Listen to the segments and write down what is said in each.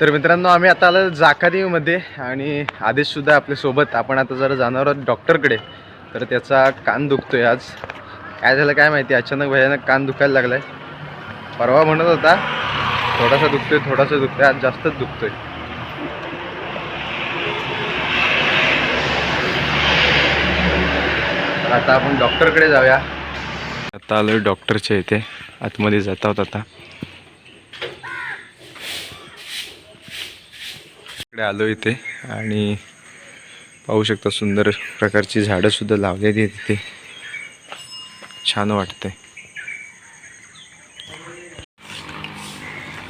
तर मित्रांनो आम्ही आता आलो जाकादीमध्ये आणि आदेशसुद्धा आपल्यासोबत आपण आता जरा जाणार आहोत डॉक्टरकडे. तर त्याचा कान दुखतोय आज. काय झालं काय माहिती? अचानक भयानक कान दुखायला लागलाय. परवा म्हणत होता थोडासा दुखतोय थोडासा दुखतोय आज जास्तच दुखतोय. तर आता आपण डॉक्टरकडे जाऊया. आता आलोय डॉक्टरच्या इथे. आतमध्ये जात आहोत आता. इकडे आलो इथे आणि पाहू शकता सुंदर प्रकारची झाडं सुद्धा लावलेली आहेत इथे. छान वाटतंय.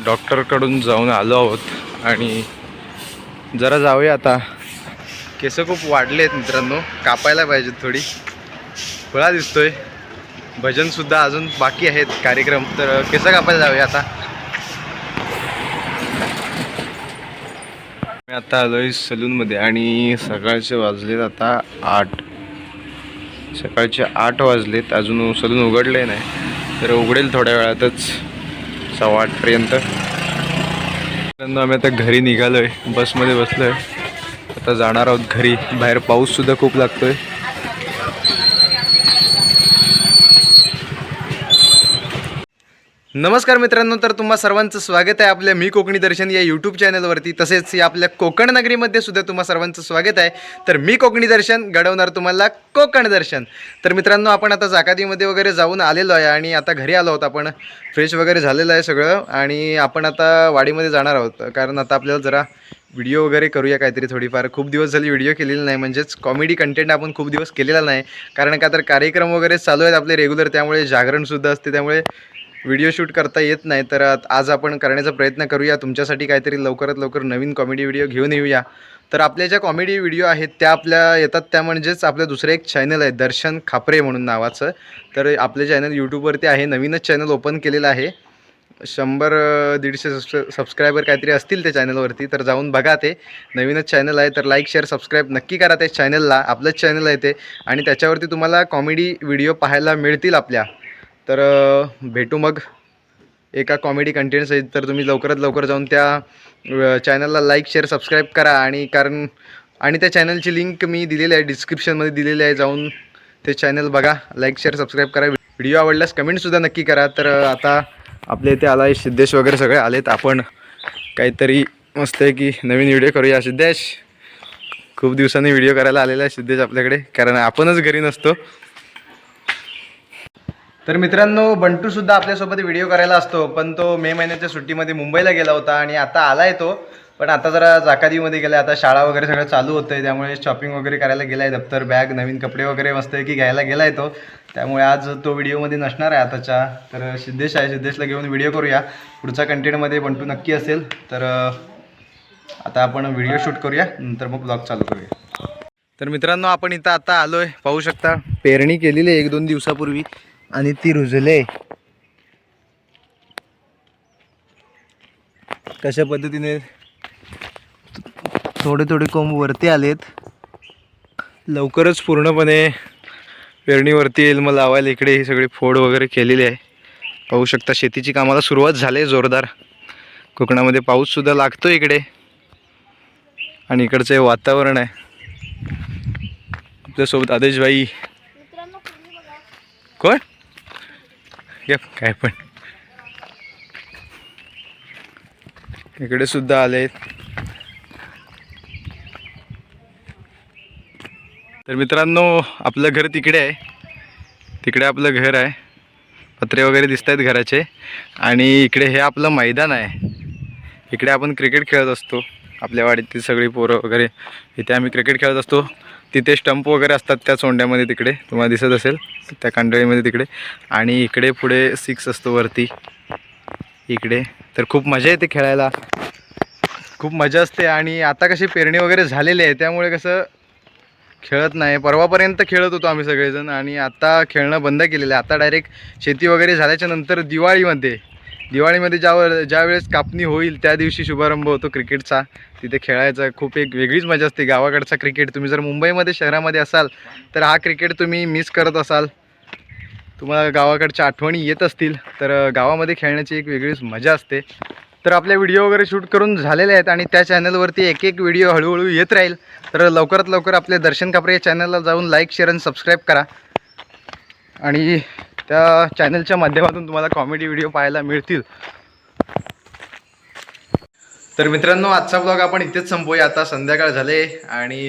डॉक्टरकडून जाऊन आलो आहोत आणि जरा जाऊया आता. केस खूप वाढले आहेत मित्रांनो. कापायला पाहिजेत थोडी. फळा दिसतोय. भजनसुद्धा अजून बाकी आहेत कार्यक्रम. तर केस कापायला जाऊया आता. आता आलो आहे सलूनमध्ये आणि सकाळचे वाजलेत आता आठ. सकाळचे आठ वाजलेत अजून सलून उघडले नाही. तर उघडेल थोड्या वेळातच सव्वा आठपर्यंत आम्ही आता घरी निघालो आहे बसमध्ये बसलो आहे आता जाणार आहोत घरी बाहेर पाऊससुद्धा खूप लागतो आहे नमस्कार मित्रांनो तर तुम्हा सर्वांचं स्वागत आहे आपल्या मी कोकणी दर्शन या यूट्यूब चॅनलवरती तसेच या आपल्या कोकण नगरीमध्ये सुद्धा तुम्हा सर्वांचं स्वागत आहे. तर मी कोकणी दर्शन घडवणार तुम्हाला कोकण दर्शन. तर मित्रांनो आपण आता जाकादीमध्ये वगैरे जाऊन आलेलो आहे आणि आता घरी आलो आहोत आपण. फ्रेश वगैरे झालेलं आहे सगळं आणि आपण आता वाडीमध्ये जाणार आहोत. कारण आता आपल्याला जरा व्हिडिओ वगैरे करूया काहीतरी थोडीफार. खूप दिवस झाली व्हिडिओ केलेली नाही म्हणजेच कॉमेडी कंटेंट आपण खूप दिवस केलेला नाही. कारण का तर कार्यक्रम वगैरे चालू आहेत आपले रेग्युलर त्यामुळे जागरणसुद्धा असते त्यामुळे व्हिडिओ शूट करता येत नाही तर आज आपण करण्याचा प्रयत्न करूया. तुमच्यासाठी काहीतरी लवकरात लवकर नवीन कॉमेडी व्हिडिओ घेऊन येऊया. तर आपल्या ज्या कॉमेडी व्हिडिओ आहेत त्या आपल्या येतात. त्या म्हणजेच आपलं दुसरं एक चॅनल आहे दर्शन खापरे म्हणून नावाचं. तर आपले चॅनल यूट्यूबवरती आहे. नवीनच चॅनल ओपन केलेलं आहे. शंभर दीडशे सबस्क्रा सबस्क्रायबर काहीतरी असतील त्या चॅनलवरती तर जाऊन बघा ते. नवीनच चॅनल आहे तर लाईक शेअर सबस्क्राईब नक्की करा त्या चॅनलला आपलंच चॅनल आहे ते. आणि त्याच्यावरती तुम्हाला कॉमेडी व्हिडिओ पाहायला मिळतील आपल्या. तर भेटू मग. एका कॉमेडी कंटेंट्स आहे तर तुम्ही लवकरात लवकर जाऊन त्या चॅनलला लाईक शेअर सबस्क्राईब करा आणि कारण आणि त्या चॅनलची लिंक मी दिलेली आहे डिस्क्रिप्शनमध्ये दिलेली आहे जाऊन ते चॅनल बघा. लाईक शेअर सबस्क्राईब करा. व्हिडिओ आवडल्यास कमेंटसुद्धा नक्की करा. तर आता आपल्या इथे आला आहे सिद्धेश वगैरे सगळे आलेत. आपण काहीतरी मस्त आहे की नवीन व्हिडिओ करूया. सिद्धेश खूप दिवसांनी व्हिडिओ करायला आलेला आहे सिद्धेश आपल्याकडे. कारण आपणच घरी नसतो. तर मित्रांनो बंटू सुद्धा आपल्यासोबत व्हिडिओ करायला असतो पण तो मे महिन्याच्या सुट्टीमध्ये मुंबईला गेला होता आणि आता आलाय तो. पण आता जरा जाकादीमध्ये गेला आता शाळा वगैरे सगळं चालू होतं आहे त्यामुळे शॉपिंग वगैरे करायला गेलाय दप्तर बॅग नवीन कपडे वगैरे मस्त आहे की घ्यायला गेलाय तो. त्यामुळे आज तो व्हिडिओमध्ये नसणार आहे आताच्या. तर सिद्धेश आहे सिद्धेशला घेऊन व्हिडिओ करूया. पुढच्या कंटेंटमध्ये बंटू नक्की असेल. तर आता आपण व्हिडिओ शूट करूया नंतर मग ब्लॉग चालू करूया. तर मित्रांनो आपण इथं आता आलोय. पाहू शकता पेरणी केलेली आहे एक दोन दिवसापूर्वी. आणि ती रुजले. कशा पद्धतीने थोडे थोडे कोंब वरती आलेत. लवकरच पूर्णपणे पेरणीवरती येईल. मग लावायला इकडे ही सगळी फोड वगैरे केलेली आहे. पाहू शकता शेतीची कामाला सुरुवात झाली आहे जोरदार. कोकणामध्ये पाऊससुद्धा लागतो इकडे. आणि इकडचं हे वातावरण आहे. आपल्यासोबत आदेशबाई. कोण? यप काय पण. इकडे सुद्धा आले. तर मित्रांनो आपलं घर तिकडे आहे. तिकडे आपलं घर आहे. पत्रे वगैरे दिसत आहेत घराचे. आणि इकडे हे आपलं मैदान आहे. इकडे आपण क्रिकेट खेळत असतो. आपल्या वाडीतील सगळी पोरं वगैरे. इथे आम्ही क्रिकेट खेळत असतो. तिथे स्टंप वगैरे असतात त्या सोंड्यामध्ये तिकडे. तुम्हाला दिसत असेल त्या कांडळीमध्ये तिकडे. आणि इकडे पुढे सिक्स असतो वरती. इकडे. तर खूप मजा येते खेळायला. खूप मजा असते आणि आता कशी पेरणी वगैरे झालेली आहे त्यामुळे कसं खेळत नाही. परवापर्यंत खेळत होतो आम्ही सगळेजण आणि आता खेळणं बंद केलेलं आहे. आता डायरेक्ट शेती वगैरे झाल्याच्यानंतर दिवाळीमध्ये दिवाळीमध्ये ज्या ज्या वेळेस कापणी होईल त्या दिवशी शुभारंभ होतो क्रिकेटचा. तिथे खेळायचा खूप एक वेगळीच मजा असते. गावाकडचा क्रिकेट. तुम्ही जर मुंबईमध्ये शहरामध्ये असाल तर हा क्रिकेट तुम्ही मिस करत असाल. तुम्हाला गावाकडच्या आठवणी येत असतील तर गावामध्ये खेळण्याची एक वेगळीच मजा असते. तर आपल्या व्हिडिओ वगैरे शूट करून झालेले आहेत आणि त्या चॅनलवरती एक एक व्हिडिओ हळूहळू येत राहील. तर लवकरात लवकर आपल्या दर्शन कापरे या चॅनलला जाऊन लाईक शेअर आणि सबस्क्राईब करा. आणि त्या चॅनलच्या माध्यमातून तुम्हाला कॉमेडी व्हिडिओ पाहायला मिळतील. तर मित्रांनो आजचा ब्लॉग आपण इथेच संपवूया. आता संध्याकाळ झाले आणि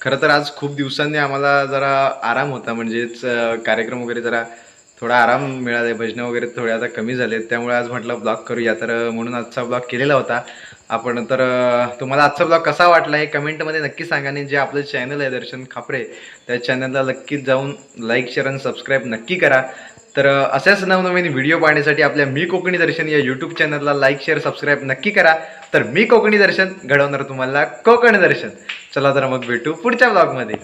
खरं तर आज खूप दिवसांनी आम्हाला जरा आराम होता. म्हणजेच कार्यक्रम वगैरे जरा थोडा आराम मिळाला भजनं वगैरे थोडे आता कमी झाले त्यामुळे आज म्हटलं ब्लॉग करूया. तर म्हणून आजचा ब्लॉग केलेला होता. आपण तर तुम्हाला आजचा ब्लॉग कसा वाटला हे कमेंटमध्ये नक्की सांगा आणि जे आपलं चॅनल आहे दर्शन खापरे त्या चॅनलला नक्कीच जाऊन लाईक शेअर आणि सबस्क्राईब नक्की करा. तर अशाच नवनवीन व्हिडिओ पाहण्यासाठी आपल्या मी कोकणी दर्शन या यूट्यूब चॅनलला लाईक शेअर सबस्क्राईब नक्की करा. तर मी कोकणी दर्शन घडवणार तुम्हाला कोकण दर्शन. चला तर मग भेटू पुढच्या ब्लॉगमध्ये